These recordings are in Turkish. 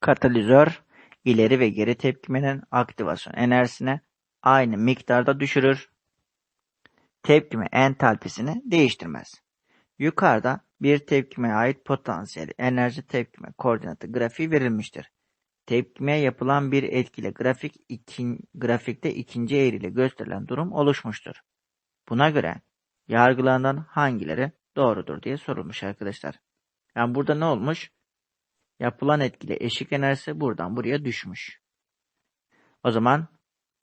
Katalizör ileri ve geri tepkimenin aktivasyon enerjisini aynı miktarda düşürür. Tepkime entalpisini değiştirmez. Yukarıda bir tepkimeye ait potansiyel enerji tepkime koordinatı grafiği verilmiştir. Tepkimeye yapılan bir etkile grafik ikin, grafikte ikinci eğriyle gösterilen durum oluşmuştur. Buna göre yargılanan hangileri doğrudur diye sorulmuş arkadaşlar. Yani burada ne olmuş? Yapılan etkile eşik enerjisi buradan buraya düşmüş. O zaman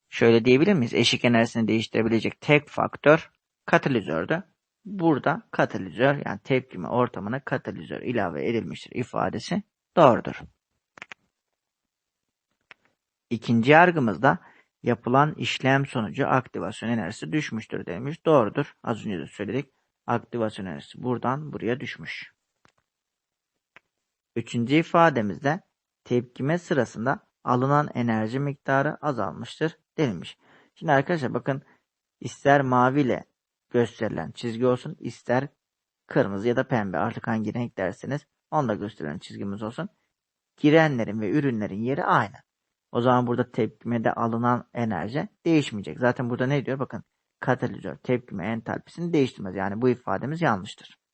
şöyle diyebilir miyiz? Eşik enerjisini değiştirebilecek tek faktör katalizördü. Burada katalizör yani tepkime ortamına katalizör ilave edilmiştir ifadesi doğrudur. İkinci yargımızda yapılan işlem sonucu aktivasyon enerjisi düşmüştür demiş. Doğrudur. Az önce de söyledik. Aktivasyon enerjisi buradan buraya düşmüş. Üçüncü ifademizde tepkime sırasında alınan enerji miktarı azalmıştır denilmiş. Şimdi arkadaşlar bakın ister mavi ile gösterilen çizgi olsun ister kırmızı ya da pembe artık hangi renk derseniz onda gösterilen çizgimiz olsun. Girenlerin ve ürünlerin yeri aynı. O zaman burada tepkimede alınan enerji değişmeyecek. Zaten burada ne diyor? Bakın katalizör tepkime entalpisini değiştirmez. Yani bu ifademiz yanlıştır.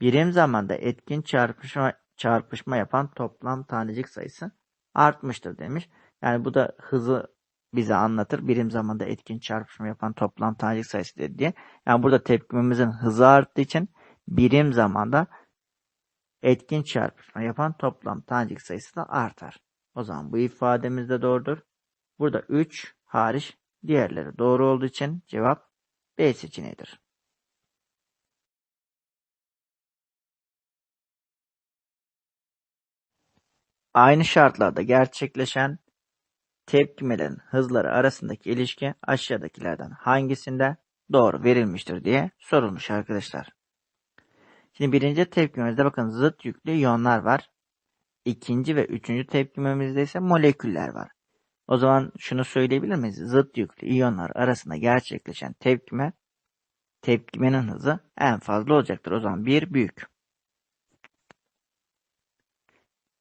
Birim zamanda etkin çarpışma, çarpışma yapan toplam tanecik sayısı artmıştır demiş. Yani bu da hızı bize anlatır. Birim zamanda etkin çarpışma yapan toplam tanecik sayısı diye. Yani burada tepkimemizin hızı arttığı için birim zamanda etkin çarpışma yapan toplam tanecik sayısı da artar. O zaman bu ifademiz de doğrudur. Burada 3 hariç diğerleri doğru olduğu için cevap B seçeneğidir. Aynı şartlarda gerçekleşen tepkimelerin hızları arasındaki ilişki aşağıdakilerden hangisinde doğru verilmiştir diye sorulmuş arkadaşlar. Şimdi birinci tepkimemizde bakın zıt yüklü iyonlar var. İkinci ve üçüncü tepkimemizde ise moleküller var. O zaman şunu söyleyebilir miyiz? Zıt yüklü iyonlar arasında gerçekleşen tepkime tepkimenin hızı en fazla olacaktır. O zaman bir büyük.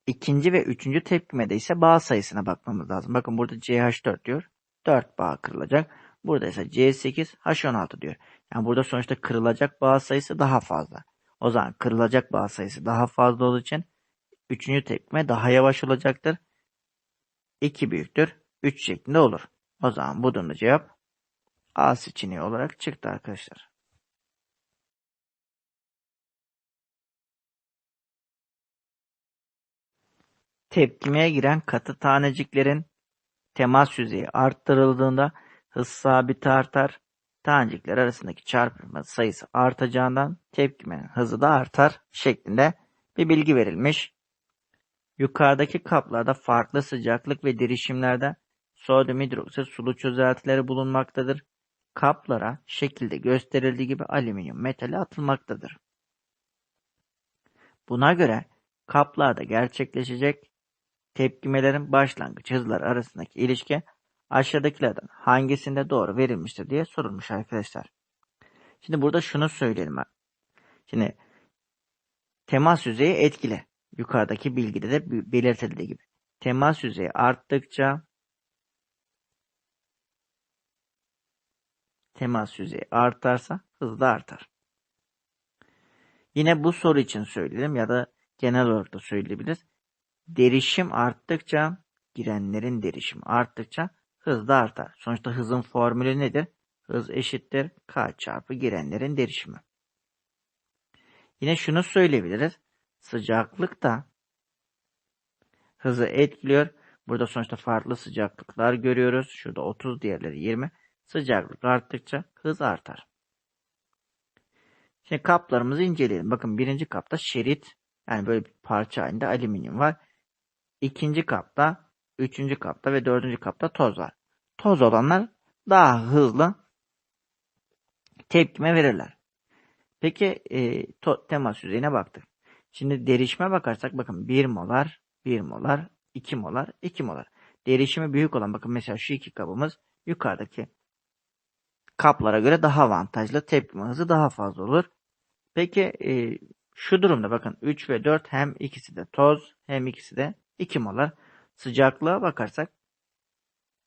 İkinci ve üçüncü tepkimede ise bağ sayısına bakmamız lazım. Bakın burada CH4 diyor. 4 bağ kırılacak. Burada ise C8, H16 diyor. Yani burada sonuçta kırılacak bağ sayısı daha fazla. O zaman kırılacak bağ sayısı daha fazla olduğu için üçüncü tepkime daha yavaş olacaktır. 2 büyüktür. 3 şeklinde olur. O zaman bu durumda cevap A seçeneği olarak çıktı arkadaşlar. Tepkimeye giren katı taneciklerin temas yüzeyi arttırıldığında hız sabiti artar. Tanecikler arasındaki çarpışma sayısı artacağından tepkimenin hızı da artar şeklinde bir bilgi verilmiş. Yukarıdaki kaplarda farklı sıcaklık ve derişimlerde sodyum hidroksit sulu çözeltileri bulunmaktadır. Kaplara şekilde gösterildiği gibi alüminyum metali atılmaktadır. Buna göre kaplarda gerçekleşecek tepkimelerin başlangıç hızları arasındaki ilişki aşağıdakilerden hangisinde doğru verilmiştir diye sorulmuş arkadaşlar. Şimdi burada şunu söyleyelim. Şimdi temas yüzeyi etkili. Yukarıdaki bilgide de belirtildiği gibi. Temas yüzeyi arttıkça temas yüzeyi artarsa hız da artar. Yine bu soru için söyleyelim ya da genel olarak da söyleyebiliriz. Derişim arttıkça girenlerin derişimi arttıkça hız da artar. Sonuçta hızın formülü nedir? Hız eşittir K çarpı girenlerin derişimi. Yine şunu söyleyebiliriz. Sıcaklık da hızı etkiliyor. Burada sonuçta farklı sıcaklıklar görüyoruz. Şurada 30 diğerleri 20. Sıcaklık arttıkça hız artar. Şimdi kaplarımızı inceleyelim. Bakın birinci kapta şerit yani böyle bir parça halinde alüminyum var. İkinci kapta, üçüncü kapta ve dördüncü kapta toz var. Toz olanlar daha hızlı tepkime verirler. Peki e, temas yüzeyine baktık. Şimdi derişime bakarsak bakın 1 molar, 1 molar, 2 molar, 2 molar. Derişimi büyük olan bakın mesela şu iki kabımız yukarıdaki kaplara göre daha avantajlı. Tepkime hızı daha fazla olur. Peki e, Şu durumda bakın 3 ve 4 hem ikisi de toz hem ikisi de 2 molar. Sıcaklığa bakarsak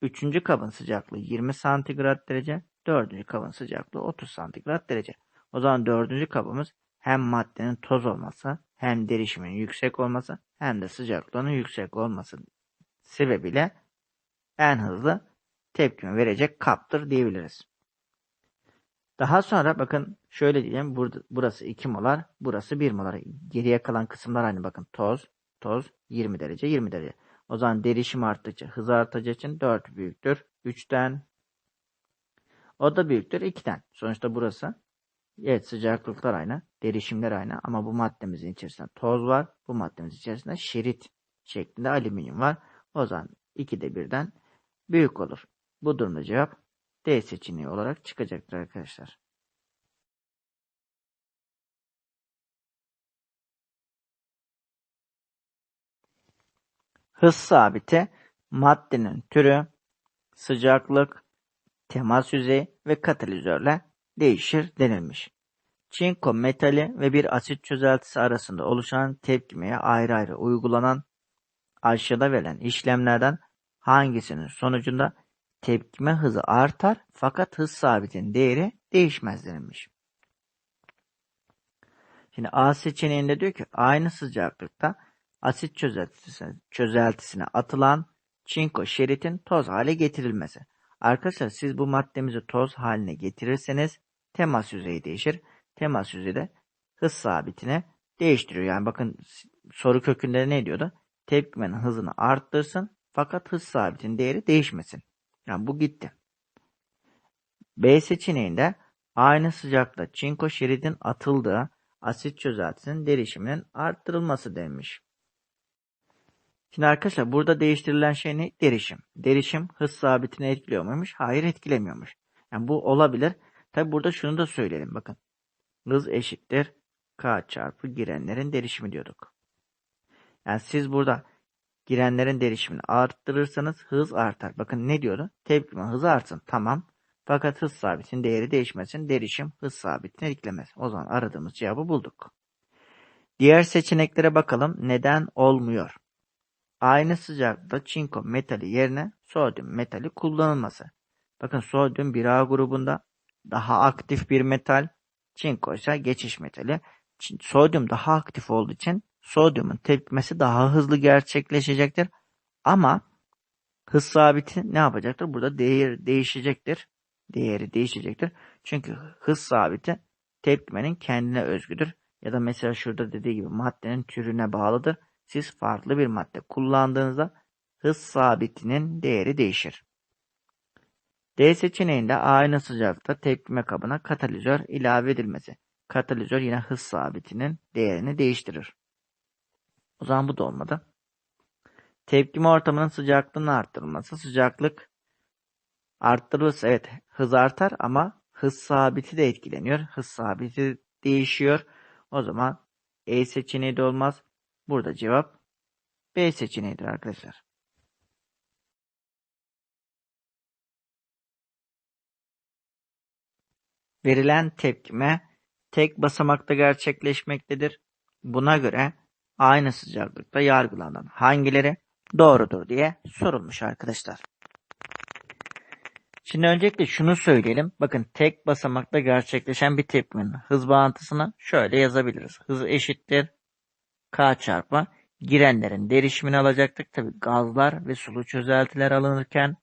3. kabın sıcaklığı 20 santigrat derece, 4. kabın sıcaklığı 30 santigrat derece. O zaman 4. kabımız hem maddenin toz olması hem derişimin yüksek olması hem de sıcaklığının yüksek olması sebebiyle en hızlı tepkimi verecek kaptır diyebiliriz. Daha sonra bakın şöyle diyelim burada, burası 2 molar burası 1 molar. Geriye kalan kısımlar aynı bakın toz toz 20 derece 20 derece. O zaman derişim arttıkça hız artacağı için 4 büyüktür 3'ten. O da büyüktür 2'den. Sonuçta burası evet sıcaklıklar aynı derişimler aynı ama bu maddemizin içerisinde toz var. Bu maddemizin içerisinde şerit şeklinde alüminyum var. O zaman 2'de birden büyük olur. Bu durumda cevap D seçeneği olarak çıkacaktır arkadaşlar. Hız sabiti maddenin türü, sıcaklık, temas yüzeyi ve katalizörle değişir denilmiş. Çinko metali ve bir asit çözeltisi arasında oluşan tepkimeye ayrı ayrı uygulanan aşağıda verilen işlemlerden hangisinin sonucunda tepkime hızı artar fakat hız sabitin değeri değişmez denilmiş. Şimdi A seçeneğinde diyor ki aynı sıcaklıkta asit çözeltisine, çözeltisine atılan çinko şeritin toz hale getirilmesi. Arkadaşlar siz bu maddemizi toz haline getirirseniz temas yüzeyi değişir. Temas yüzeyi de hız sabitine değiştiriyor. Yani bakın soru kökünde ne diyordu? Tepkimenin hızını arttırsın fakat hız sabitin değeri değişmesin. Yani bu gitti. B seçeneğinde aynı sıcakta çinko şeridin atıldığı asit çözeltisinin derişiminin arttırılması denmiş. Şimdi arkadaşlar burada değiştirilen şey ne? Derişim. Derişim hız sabitini etkiliyor muymuş? Hayır etkilemiyormuş. Yani bu olabilir. Tabi burada şunu da söyleyelim bakın. Hız eşittir K çarpı girenlerin derişimi diyorduk. Yani siz burada girenlerin derişimini arttırırsanız hız artar. Bakın ne diyordu? Tepkime hızı artsın. Tamam. Fakat hız sabitin değeri değişmesin. Derişim hız sabitini etkilemez. O zaman aradığımız cevabı bulduk. Diğer seçeneklere bakalım. Neden olmuyor? Aynı sıcaklıkta çinko metali yerine sodyum metali kullanılması. Bakın sodyum 1A grubunda daha aktif bir metal. Çinko ise geçiş metali. Sodyum daha aktif olduğu için sodyumun tepkimesi daha hızlı gerçekleşecektir. Ama hız sabiti ne yapacaktır? Burada değer değişecektir. Değeri değişecektir. Çünkü hız sabiti tepkimenin kendine özgüdür. Ya da mesela şurada dediği gibi maddenin türüne bağlıdır. Siz farklı bir madde kullandığınızda hız sabitinin değeri değişir. D seçeneğinde aynı sıcaklıkta tepkime kabına katalizör ilave edilmesi. Katalizör yine hız sabitinin değerini değiştirir. O zaman bu da olmadı. Tepkime ortamının sıcaklığının arttırılması. Sıcaklık arttırılırsa evet hız artar ama hız sabiti de etkileniyor. Hız sabiti değişiyor. O zaman E seçeneği de olmaz. Burada cevap B seçeneğidir arkadaşlar. Verilen tepkime tek basamakta gerçekleşmektedir. Buna göre aynı sıcaklıkta yargılanan hangileri doğrudur diye sorulmuş arkadaşlar. Şimdi öncelikle şunu söyleyelim. Bakın tek basamakta gerçekleşen bir tepkimenin hız bağıntısını şöyle yazabiliriz. Hız eşittir K çarpı girenlerin derişimini alacaktık. Tabi gazlar ve sulu çözeltiler alınırken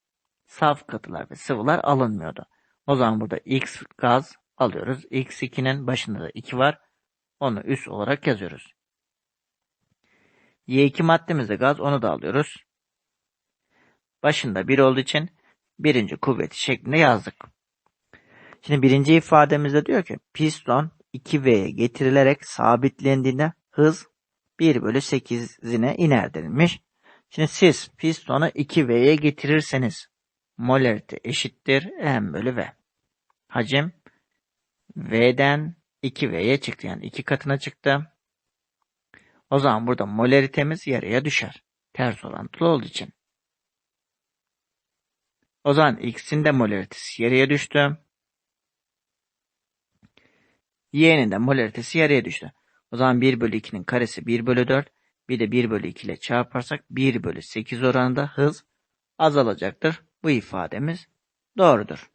saf katılar ve sıvılar alınmıyordu. O zaman burada X gaz alıyoruz. X2'nin başında da 2 var. Onu üst olarak yazıyoruz. Y2 maddemizde gaz onu da alıyoruz. Başında 1 olduğu için birinci kuvveti şeklinde yazdık. Şimdi birinci ifademizde diyor ki piston 2V'ye getirilerek sabitlendiğinde hız 1 bölü 8'ine iner denilmiş. Şimdi siz pistonu 2V'ye getirirseniz molarite eşittir M bölü V. Hacim V'den 2V'ye çıktı. Yani 2 katına çıktı. O zaman burada molaritemiz yarıya düşer. Ters orantılı olduğu için. O zaman X'in de molaritesi yarıya düştü. Y'nin de molaritesi yarıya düştü. O zaman 1 bölü 2'nin karesi 1 bölü 4. Bir de 1 bölü 2 ile çarparsak 1 bölü 8 oranında hız azalacaktır. Bu ifademiz doğrudur.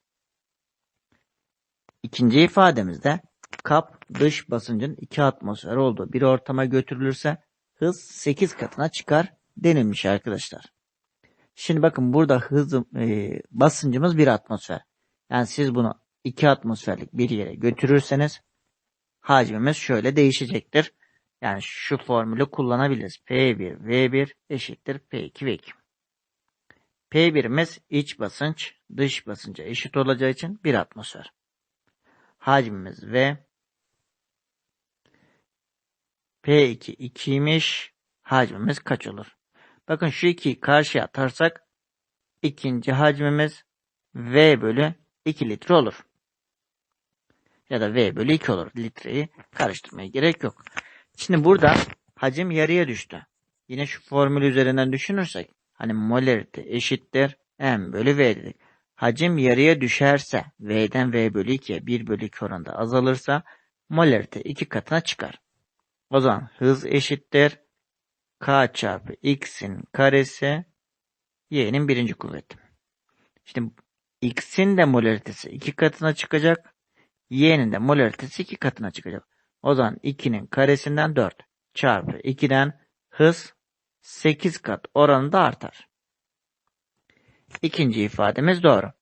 İkinci ifademizde kap dış basıncın 2 atmosfer olduğu bir ortama götürülürse hız 8 katına çıkar denilmiş arkadaşlar. Şimdi bakın burada hız e, basıncımız 1 atmosfer. Yani siz bunu 2 atmosferlik bir yere götürürseniz hacmimiz şöyle değişecektir. Yani şu formülü kullanabiliriz. P1 V1 eşittir P2 V2. P1'imiz iç basınç dış basınca eşit olacağı için 1 atmosfer. Hacmimiz V. P2 2'ymiş. Hacmimiz kaç olur? Bakın şu 2'yi karşıya atarsak ikinci hacmimiz V bölü 2 litre olur. Ya da V bölü 2 olur. Litreyi karıştırmaya gerek yok. Şimdi burada hacim yarıya düştü. Yine şu formül üzerinden düşünürsek hani molarite eşittir M bölü V dedik. Hacim yarıya düşerse V'den V bölü 2'ye 1 bölü 2 oranında azalırsa molarite 2 katına çıkar. O zaman hız eşittir K çarpı X'in karesi Y'nin birinci kuvveti. Şimdi X'in de molaritesi 2 katına çıkacak. Y'nin de molaritesi 2 katına çıkacak. O zaman 2'nin karesinden 4 çarpı 2'den hız 8 kat oranında artar. İkinci ifademiz doğru.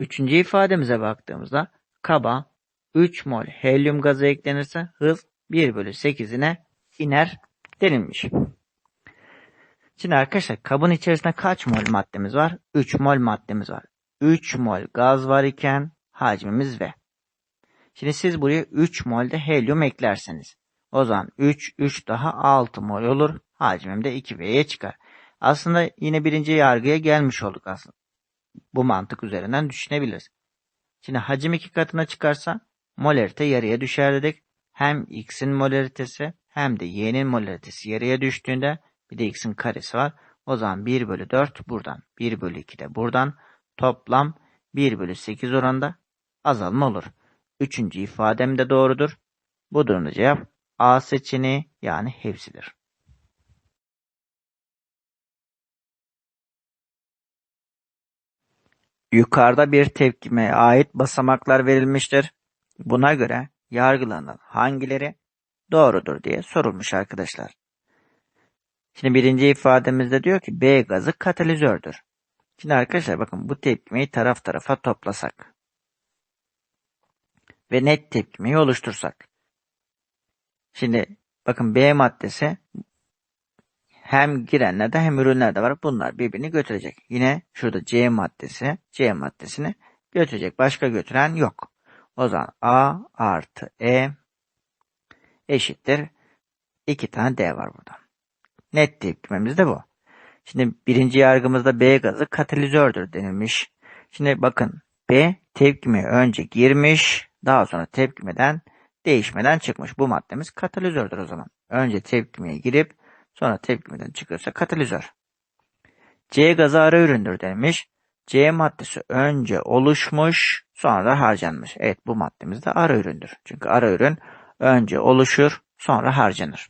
Üçüncü ifademize baktığımızda kaba 3 mol helyum gazı eklenirse hız 1 bölü 8'ine iner denilmiş. Şimdi arkadaşlar kabın içerisinde kaç mol maddemiz var? 3 mol maddemiz var. 3 mol gaz var iken hacmimiz V. Şimdi siz buraya 3 mol de helyum eklerseniz. O zaman 3, 3 daha 6 mol olur. Hacmim de 2V'ye çıkar. Aslında yine birinci yargıya gelmiş olduk aslında. Bu mantık üzerinden düşünebiliriz. Şimdi hacim iki katına çıkarsa molarite yarıya düşer dedik. Hem x'in molaritesi hem de y'nin molaritesi yarıya düştüğünde bir de x'in karesi var. O zaman 1 bölü 4 buradan 1 bölü 2 de buradan toplam 1 bölü 8 oranında azalma olur. Üçüncü ifadem de doğrudur. Bu durumda cevap A seçeneği yani hepsidir. Yukarıda bir tepkimeye ait basamaklar verilmiştir. Buna göre yargılanan hangileri doğrudur diye sorulmuş arkadaşlar. Şimdi birinci ifademizde diyor ki B gazı katalizördür. Şimdi arkadaşlar bakın bu tepkimeyi taraf tarafa toplasak ve net tepkimeyi oluştursak. Şimdi bakın B maddesi hem girenlerde hem ürünlerde var. Bunlar birbirini götürecek. Yine şurada C maddesi C maddesini götürecek. Başka götüren yok. O zaman A artı E eşittir. iki tane D var burada. Net tepkimemiz de bu. Şimdi birinci yargımızda B gazı katalizördür denilmiş. Şimdi bakın B tepkime önce girmiş. Daha sonra tepkimeden değişmeden çıkmış. Bu maddemiz katalizördür o zaman. Önce tepkimeye girip sonra tepkimeden çıkıyorsa katalizör. C gazı ara üründür denilmiş. C maddesi önce oluşmuş sonra harcanmış. Evet bu maddemiz de ara üründür. Çünkü ara ürün önce oluşur sonra harcanır.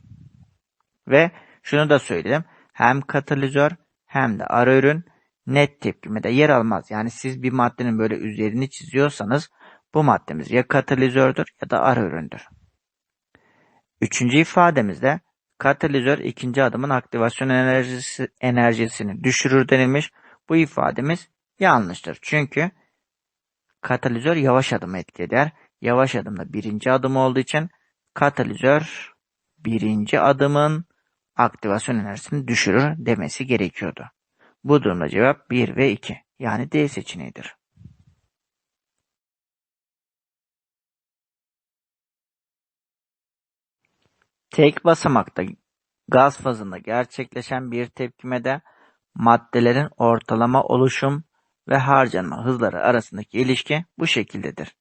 Ve şunu da söyledim. Hem katalizör hem de ara ürün net tepkimede yer almaz. Yani siz bir maddenin böyle üzerini çiziyorsanız bu maddemiz ya katalizördür ya da ara üründür. Üçüncü ifademizde katalizör ikinci adımın aktivasyon enerjisi, enerjisini düşürür denilmiş. Bu ifademiz yanlıştır. Çünkü katalizör yavaş adım etki eder. Yavaş adımda birinci adım olduğu için katalizör birinci adımın aktivasyon enerjisini düşürür demesi gerekiyordu. Bu durumda cevap 1 ve 2 yani D seçeneğidir. Tek basamakta gaz fazında gerçekleşen bir tepkimede maddelerin ortalama oluşum ve harcanma hızları arasındaki ilişki bu şekildedir.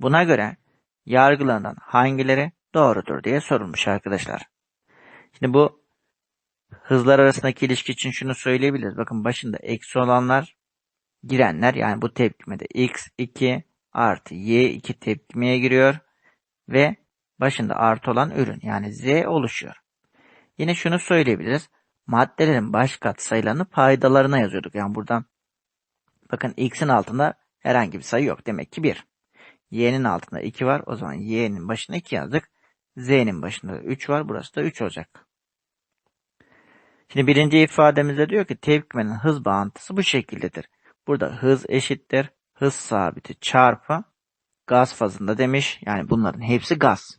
Buna göre yargılanan hangileri doğrudur diye sorulmuş arkadaşlar. Şimdi bu hızlar arasındaki ilişki için şunu söyleyebiliriz. Bakın başında eksi olanlar girenler yani bu tepkimede x2 artı y2 tepkimeye giriyor ve başında artı olan ürün yani Z oluşuyor. Yine şunu söyleyebiliriz. Maddelerin baş katsayılarını paydalarına yazıyorduk. Yani buradan bakın x'in altında herhangi bir sayı yok. Demek ki 1. y'nin altında 2 var. O zaman y'nin başına 2 yazdık. z'nin başında 3 var. Burası da 3 olacak. Şimdi birinci ifademizde diyor ki tepkimenin hız bağıntısı bu şekildedir. Burada hız eşittir. Hız sabiti çarpı gaz fazında demiş. Yani bunların hepsi gaz.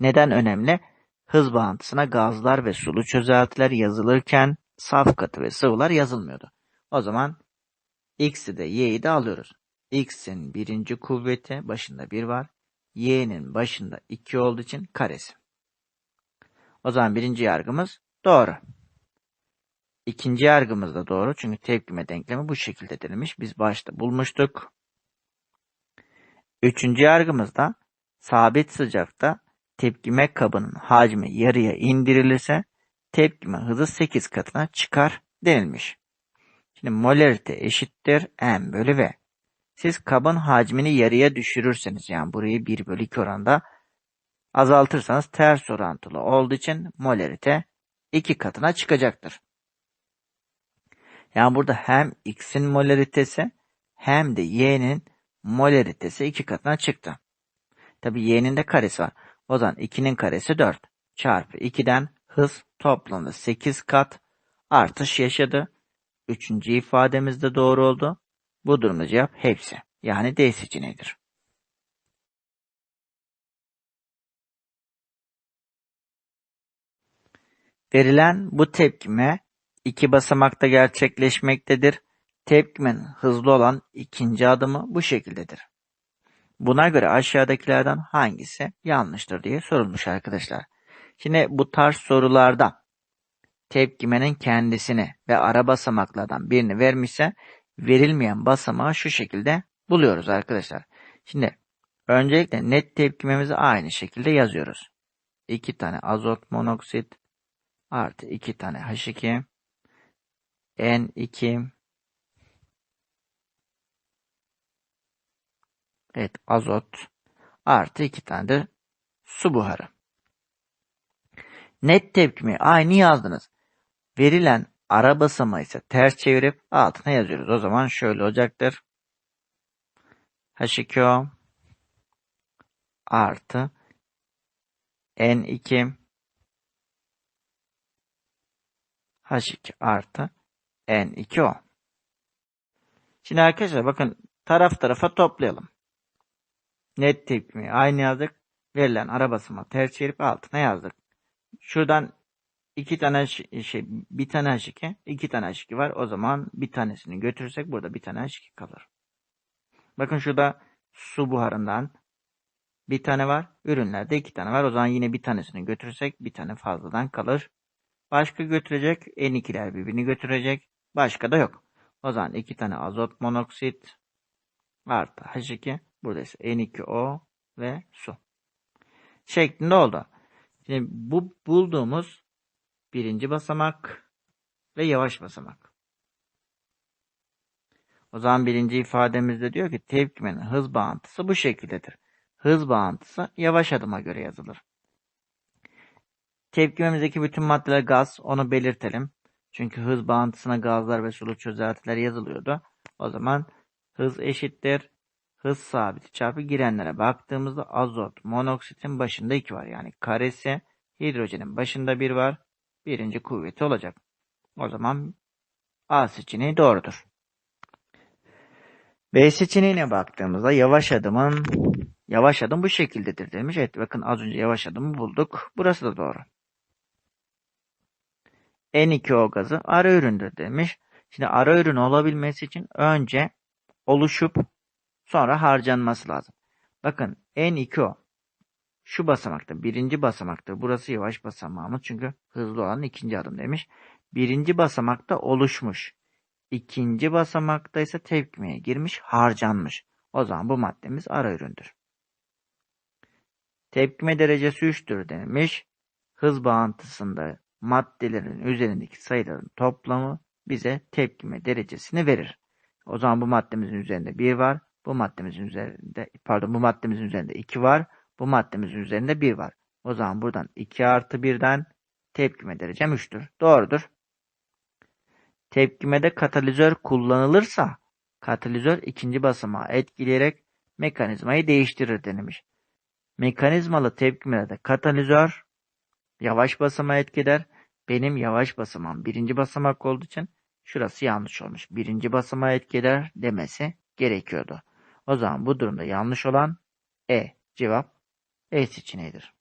Neden önemli? Hız bağıntısına gazlar ve sulu çözeltiler yazılırken saf katı ve sıvılar yazılmıyordu. O zaman x'i de y'yi de alıyoruz. x'in birinci kuvveti başında 1 var. y'nin başında 2 olduğu için karesi. O zaman birinci yargımız doğru. İkinci yargımız da doğru. Çünkü tepkime denklemi bu şekilde denilmiş. Biz başta bulmuştuk. Üçüncü yargımızda sabit sıcakta tepkime kabının hacmi yarıya indirilirse tepkime hızı 8 katına çıkar denilmiş. Şimdi molarite eşittir m bölü v. Siz kabın hacmini yarıya düşürürseniz yani burayı 1 bölü 2 oranda azaltırsanız ters orantılı olduğu için molarite 2 katına çıkacaktır. Yani burada hem x'in molaritesi hem de y'nin molaritesi 2 katına çıktı. Tabi y'nin de karesi var. O zaman 2'nin karesi 4 çarpı 2'den hız toplamda 8 kat artış yaşadı. Üçüncü ifademiz de doğru oldu. Bu durumda cevap hepsi. Yani D seçeneğidir. Verilen bu tepkime iki basamakta gerçekleşmektedir. Tepkimenin hızlı olan ikinci adımı bu şekildedir. Buna göre aşağıdakilerden hangisi yanlıştır diye sorulmuş arkadaşlar. Şimdi bu tarz sorularda tepkimenin kendisini ve ara basamaklardan birini vermişse verilmeyen basamağı şu şekilde buluyoruz arkadaşlar. Şimdi öncelikle net tepkimemizi aynı şekilde yazıyoruz. 2 tane azot monoksit artı 2 tane H2 N2 Evet azot artı iki tane de su buharı. Net tepkimi aynı yazdınız. Verilen ara basamağı ise ters çevirip altına yazıyoruz. O zaman şöyle olacaktır. H2O artı N2 H2 artı N2O. Şimdi arkadaşlar bakın taraf tarafa toplayalım. Net tepkimi aynı yazdık. Verilen ara basıma ters çevirip altına yazdık. Şuradan iki tane şey, bir tane H2, iki tane H2 var. O zaman bir tanesini götürürsek burada bir tane H2 kalır. Bakın şurada su buharından bir tane var. Ürünlerde iki tane var. O zaman yine bir tanesini götürürsek bir tane fazladan kalır. Başka götürecek. N2'ler birbirini götürecek. Başka da yok. O zaman iki tane azot monoksit artı H2 Burada ise N2O ve su. Şeklinde oldu. Şimdi bu bulduğumuz birinci basamak ve yavaş basamak. O zaman birinci ifademizde diyor ki tepkimenin hız bağıntısı bu şekildedir. Hız bağıntısı yavaş adıma göre yazılır. Tepkimemizdeki bütün maddeler gaz, onu belirtelim. Çünkü hız bağıntısına gazlar ve sulu çözeltiler yazılıyordu. O zaman hız eşittir hız sabiti çarpı girenlere baktığımızda azot monoksitin başında 2 var. Yani karesi hidrojenin başında 1 var. Birinci kuvveti olacak. O zaman A seçeneği doğrudur. B seçeneğine baktığımızda yavaş adımın yavaş adım bu şekildedir demiş. Evet bakın az önce yavaş adımı bulduk. Burası da doğru. N2O gazı ara üründür demiş. Şimdi ara ürün olabilmesi için önce oluşup Sonra harcanması lazım. Bakın N2O şu basamakta birinci basamaktır. Burası yavaş basamağımız çünkü hızlı olan ikinci adım demiş. Birinci basamakta oluşmuş. İkinci basamakta ise tepkimeye girmiş, harcanmış. O zaman bu maddemiz ara üründür. Tepkime derecesi 3'tür denilmiş. Hız bağıntısında maddelerin üzerindeki sayıların toplamı bize tepkime derecesini verir. O zaman bu maddemizin üzerinde 1 var. Bu maddemizin üzerinde pardon bu maddemizin üzerinde 2 var. Bu maddemizin üzerinde 1 var. O zaman buradan 2 artı 1'den tepkime derecem 3'tür. Doğrudur. Tepkimede katalizör kullanılırsa katalizör ikinci basamağı etkileyerek mekanizmayı değiştirir denilmiş. Mekanizmalı tepkimelerde katalizör yavaş basamağı etkiler. Benim yavaş basamağım birinci basamak olduğu için şurası yanlış olmuş. Birinci basamağı etkiler demesi gerekiyordu. O zaman bu durumda yanlış olan E. Cevap E seçeneğidir.